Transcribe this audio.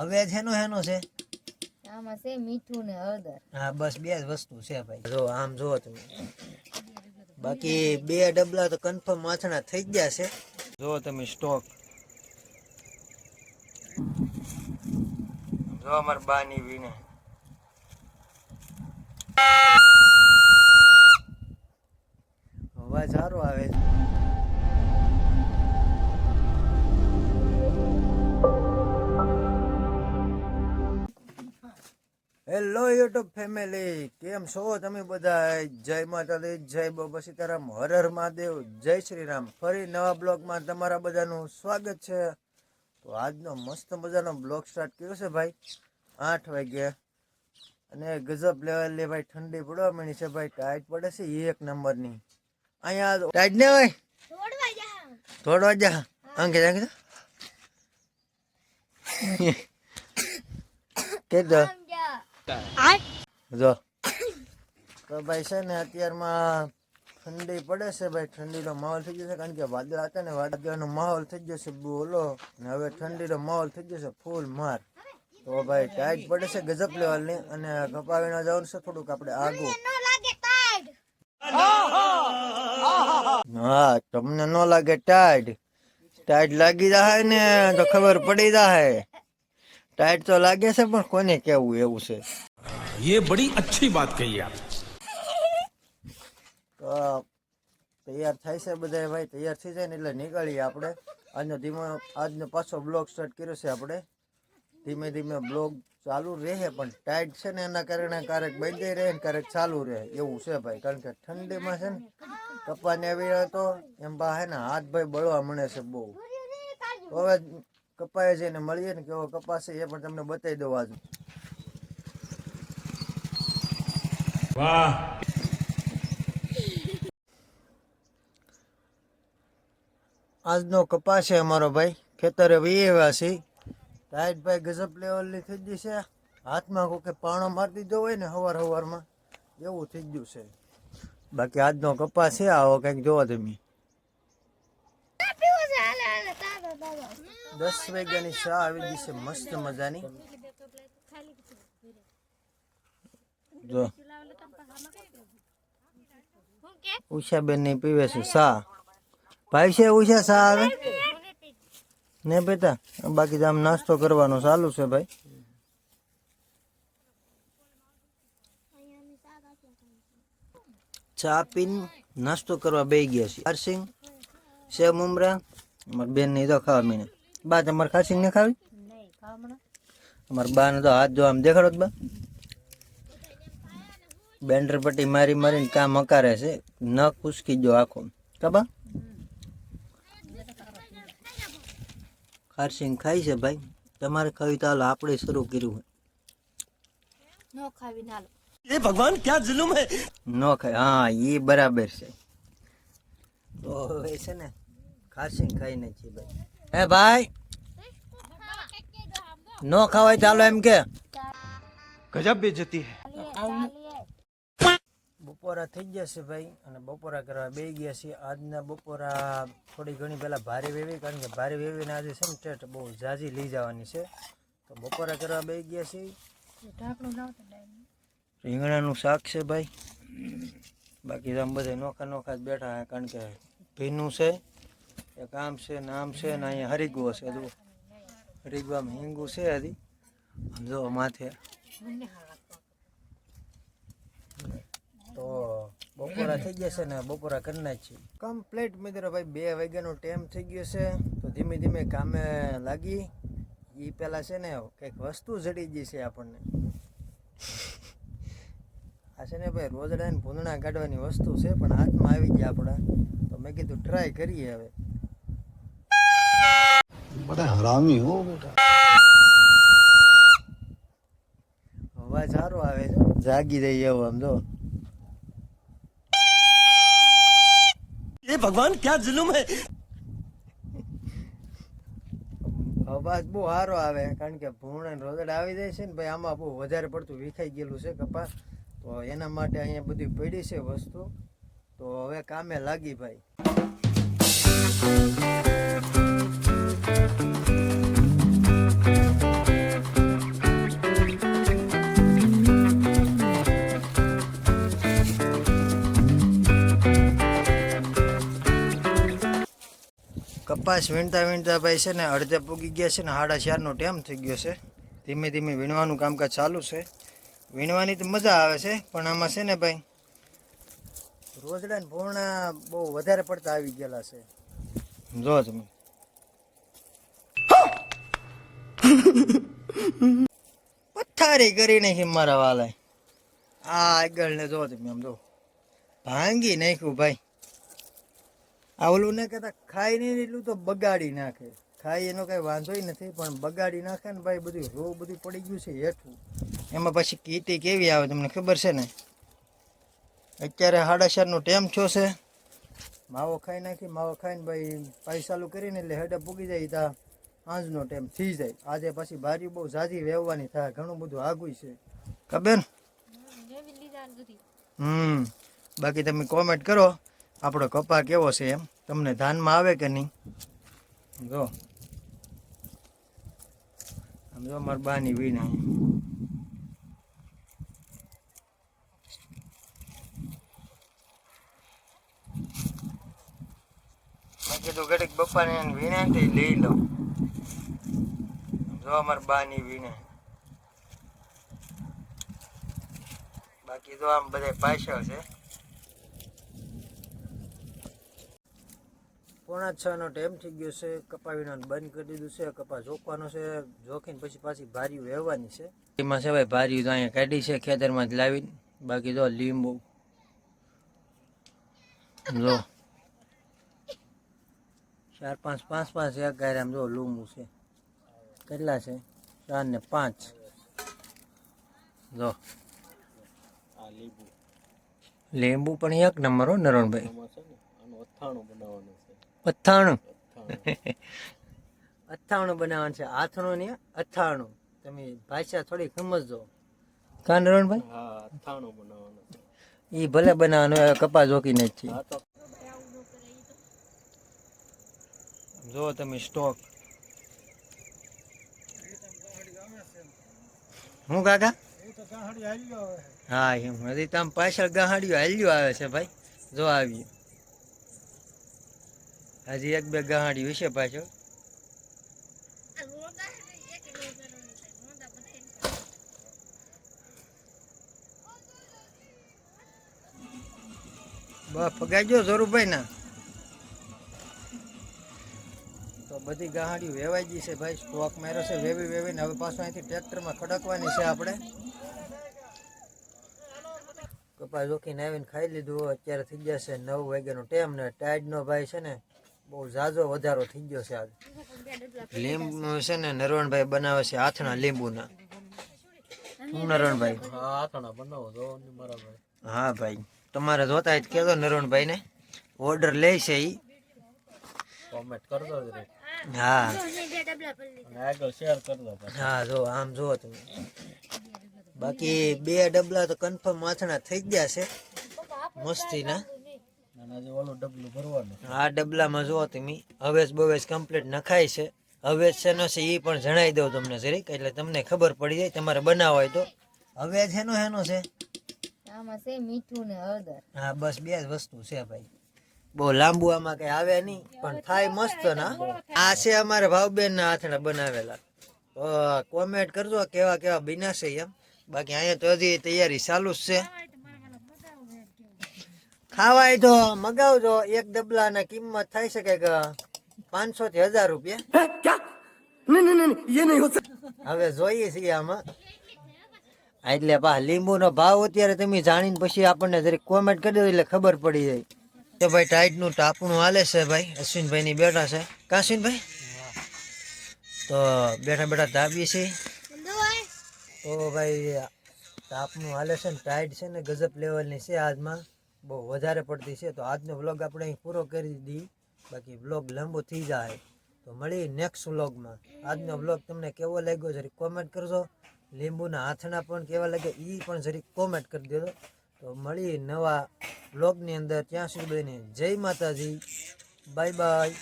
હવે હેનો હેનો છે. આમાં છે મીઠું ને હળદર. હા બસ બે જ વસ્તુ છે ભાઈ. જો આમ જુઓ તમે. બાકી બે ડબલા તો કન્ફર્મ માથણા થઈ ગયા છે. જુઓ તમે સ્ટોક જો અમાર બાની વીને. યુટ્યુબ ફેમિલી કેમ છો તમે બધા જય માતાજી જય બાબા સીતારામ હરર હર મહાદેવ જય શ્રી રામ ફરી નવા બ્લોગમાં તમારા બધાનું સ્વાગત છે. તો આજનો મસ્ત મજાનો બ્લોગ સ્ટાર્ટ કર્યો છે ભાઈ. આઠ વાગ્યા. અને ગજબ લેવલે ભાઈ ઠંડી પડવા માંડી છે ભાઈ. ટાઈટ પડે છે એક નંબરની. અહીંયા ટાઈટ ને ભાઈ થોડવા જા. અંકે કે દો જો. તો ભાઈ છે ને અત્યારમાં ઠંડી પડે છે ભાઈ ઠંડીનો માહોલ થઈ જશે કારણ કે વાદળા હતા ને વાદળનો માહોલ થઈ જશે બોલો. ને હવે ઠંડીનો માહોલ થઈ જશે ફૂલ માર. તો ભાઈ ટાઈટ પડે છે ગજબ લેવલની અને કપાવીને જવાનું છે થોડુંક આપણે આગું. હા તમને ન લાગે ટાઈટ ટાઈટ લાગી જાય ને તો ખબર પડી જાય. ટાઈટ તો લાગે છે પણ કોને કેવું એવું છે? ये बड़ी अच्छी बात कही आप તો તૈયાર થાય છે બધા ભાઈ તૈયાર થઈ જાય ને એટલે નીકળીએ આપણે આજનો ધીમો આજનો પાછો બ્લોગ સ્ટાર્ટ કર્યો છે આપણે ધીમે ધીમે બ્લોગ ચાલુ રહે પણ ટાઈટ છે ને એના કારણે ક્યારેક બંધ રહે ને ક્યારેક ચાલુ રહે એવું છે ભાઈ કારણ કે ઠંડીમાં છે ને કપાને આવી રહ્યો તો એમ બા હે ને હાથ ભાઈ બળવા મળે છે બહુ તો હવે કપાએ જઈને મળીએ ને કેવો કપાસ છે એ પણ તમને બતાવી દઉં આજે वाह આજનો કપાસ છે અમારો ભાઈ. ખેતરે વીએવા છે. ભાઈ ગજબ લેવલની થઈ ગઈ છે. હાથમાં કોકે પાણો મારી દીધો હોય ને હવાર હવારમાં, એવું થઈ ગયું છે. બાકી આજનો કપાસ છે, આવો કંઈક જોવો તમે. દસ વાગ્યાની શાહ આવી ગઈ છે, મસ્ત મજાની. જો. ઉષાબેનની પીવે છે સા ભાઈ છે ઉષા સા આવે? ને બેટા બાકી તો આમ નાસ્તો કરવાનો ચાલુ છે ભાઈ. ચા પીને નાસ્તો કરવા બે ગયા છે હરસિંગ સેમ મુમરા. અમારી બેન ને તો ખાવા મીને. બા તમારે ખાસિંગ ને ખાવી? અમારા બા ને તો હાથ જો આમ દેખાડો બા. બેન્ડર પટ્ટી મારી મારીને કામ હકારે છે ન કુસકી જો આખો કબા ખારસિંગ ખાઈ છે ભાઈ તમારે ખાવી તો હાલો આપણે શરૂ કર્યું હોય એ ભગવાન ક્યાં જુલુમ હે નો ખાય હા એ બરાબર છે તો હવે છે ને ખારસિંગ ખાઈ નહીં છે ભાઈ હે ભાઈ નો ખાવાય ચાલો એમ કે ગજબ બેજતી હે બપોરા થઈ ગયા છે ભાઈ અને બપોરા કરવા બે ગયા છીએ. આજના બપોરા થોડી ઘણી પહેલાં ભારે વેવી કારણ કે ભારે વેવીને આજે છે ને ટેટ બહુ ઝાઝી લઈ જવાની છે. તો બપોરા કરવા બે ગયા ડાયરી રીંગણાનું શાક છે ભાઈ. બાકી આમ બધા નોખા નોખા જ બેઠા છે કારણ કે ભીનું છે. એક આમ છે ને આમ છે ને અહીંયા હરીગવો છે હરીગવામાં હિંગું છે હજી. જો માથે તો સારા થઈ ગયા છે ને બપોરા કરી નાખી કમ્પ્લીટ મિત્રો ભાઈ બે વાગ્યાનો ટાઈમ થઈ ગયો છે. તો ધીમે ધીમે કામે લાગી. એ પહેલાં છે ને કંઈક વસ્તુ જડી ગઈ છે આપણને. આ છે ને ભાઈ રોજડાને ભૂંદણા કાઢવાની વસ્તુ છે પણ હાથમાં આવી ગયા આપણા. તો મેં કીધું ટ્રાય કરીએ હવે. બડા હરામી હો બેટા. અવાજ સારો આવે છે. જાગી જઈએ એવો આમ જો. એ ભગવાન, ક્યાં જુલુમ હે? અવાજ બહુ સારો આવે, કારણ કે ભૂણ રોદડ આવી જાય છે ને ભાઈ, આમાં બહુ વધારે પડતું વિખાઈ ગયેલું છે કપાસ. તો એના માટે અહીંયા બધી પડી છે વસ્તુ. તો હવે કામે લાગી ભાઈ. કપાસ વીણતા વીણતા ભાઈ છે ને અડધે પૂગી ગયા છે ને સાડા ચારનો ટાઈમ થઈ ગયો છે. ધીમે ધીમે વીણવાનું કામકાજ ચાલુ છે. વીણવાની તો મજા આવે છે, પણ આમાં છે ને ભાઈ રોજડા ને ભોરણા બહુ વધારે પડતા આવી ગયેલા છે. જો તમે. પથારી કરી નાખી મારા વાલે આ આગળ ને જો તમે આમ જો. ભાંગી નાખ્યું ભાઈ. આ ઓલું ને કહેતા ખાઈ નહીં એટલું તો બગાડી નાખે. ખાઈ એનો કઈ વાંધોય નથી પણ બગાડી નાખે ને ભાઈ બધું રો બધું પડી ગયું છે હેઠું. એમાં પછી કીટી કેવી આવે તમને ખબર છે ને? અત્યારે સાડા ચારનો ટેમ થયો છે. માવો ખાઈ નાખી માવો ખાઈને ભાઈ પાઈ ચાલુ કરીને એટલે હેડે પૂગી જાય ત્યાં સાંજનો ટેમ થઈ જાય. આજે પછી બારી બહુ ઝાઝી વેવવાની થાય ઘણું બધું આગું છે. ખબર? હમ બાકી તમે કોમેન્ટ કરો. આપણો કપા કેવો છે એમ? તમને ધાનમાં આવે કે નહીં? જો. આમ જો મારા બાની વીણા. મેં કીધું ઘડીક બપ્પાને એને વીણે તે લઈ લો જો અમારા બાની વીણે. બાકી તો આમ બધા પાછળ છે. પોણા છ નો ટાઈમ થઈ ગયો છે. કપા વીણવાનું બંધ કરી દીધું છે. કપા જોખવાનો છે. જોખીને પછી પાછી ભારીઓ વહેવાની છે. એમાં છે ભાઈ ભારીઓ તો અહીંયા કાઢી છે ખેતરમાં જ લાવીને. બાકી જો લીંબુ. જો. ચાર પાંચ પાંચ પાંચ એક ગાય આમ જો લીંબુ છે. કેટલા છે? ચાર ને પાંચ. જો. લીંબુ પણ એક નંબર હો નરણભાઈ. અથાણું. અથાણું. બનાવવાનું છે. આથણું ને અથાણું. તમે ભાષા થોડી સમજજો. અથાણું બનાવવાનું એ ભલે બનાવવાનું હોય, કપા જોકીને જ છે જો તમે સ્ટોક. હું કાકા? હા એમ. હજી તમે પાછળ ગહાડ્યું હાલ્યું આવે છે ભાઈ. જો આવ્યું હજી એક બે ગહાડી વિશે પાછો. બસ પગાજો જોરુભાઈ ના તો બધી ગહાડીઓ વેવાઈ ગઈ છે ભાઈ, સ્ટોક માર્યો છે, વેવી વેવીને હવે પાછું અહીંથી ટ્રેક્ટરમાં ખડકવાની છે આપણે. કપાસ જોખીને આવીને ખાઈ લીધું, અત્યારે થઈ જશે નવ વાગ્યાનો ટાઈમ ને, ટાઈડનો ભાઈ છે ને બહુ ઝાઝો વધારો થઈ ગયો છે આજ. લીંબુ છે ને નરવણભાઈ બનાવે છે હાથના લીંબુના. હું નરવણભાઈ? હા ભાઈ. તમારે જોતા હોય કહેજો નરવણભાઈ ને ઓર્ડર લે છે ઈ. હા. હા જો આમ જુઓ તમે. બાકી બે ડબલા તો કન્ફર્મ આથણા થઈ ગયા છે. મસ્તીના. આ ડબલામાં જુઓ તમે. હવેસ બવેશ કમ્પ્લીટ નખાય છે. હવેસ શેનો છે એ પણ જણાવી દઉં તમને જરીક એટલે તમને ખબર પડી જાય તમારે બનાવવા હોય તો. હવે હેનો હેનો છે? આમાં છે મીઠું ને હળદર. હા બસ બે જ વસ્તુ છે ભાઈ. બહુ લાંબુ આમાં કઈ આવે નહીં પણ થાય મસ્ત ના આ છે અમારે ભાવબેન ના હાથના બનાવેલા. તો કોમેન્ટ કરજો કેવા કેવા બિના છે એમ. બાકી અહીંયા તો હજી તૈયારી ચાલુ જ છે. ખાવાય તો મગાવજો એક ડબલા ના કિંમત થઈ શકે કે પાંચસો થી હજાર રૂપિયા. હવે જોઈએ છીએ આમાં. એટલે પા લીંબુનો ભાવ અત્યારે તમે જાણીને પછી આપણને જરીક કોમેન્ટ કરી દો એટલે ખબર પડી જાય. તો ભાઈ ટાઈટનું ટાપણું હાલે છે ભાઈ અશ્વિનભાઈ ની બેઠા છે. કાશ્વિનભાઈ તો બેઠા બેઠા તાપીએ છીએ તો ભાઈ તાપનું હાલે છે ને ટાઈટ છે ને ગજબ લેવલની છે આજમાં. બહુ વધારે પડતી છે. તો આજનો વ્લોગ આપણે અહીં પૂરો કરી દઈએ બાકી વ્લોગ લાંબો થઈ જાય. તો મળી નેક્સ્ટ વ્લોગમાં આજનો વ્લોગ તમને કેવો લાગ્યો જરી કોમેન્ટ કરજો. લીંબુના હાથના પણ કેવા લાગે એ પણ જરી કોમેન્ટ કરી દેજો. તો મળી નવા વ્લોગની અંદર. ત્યાં સુધી બધાને જય માતાજી. Bye bye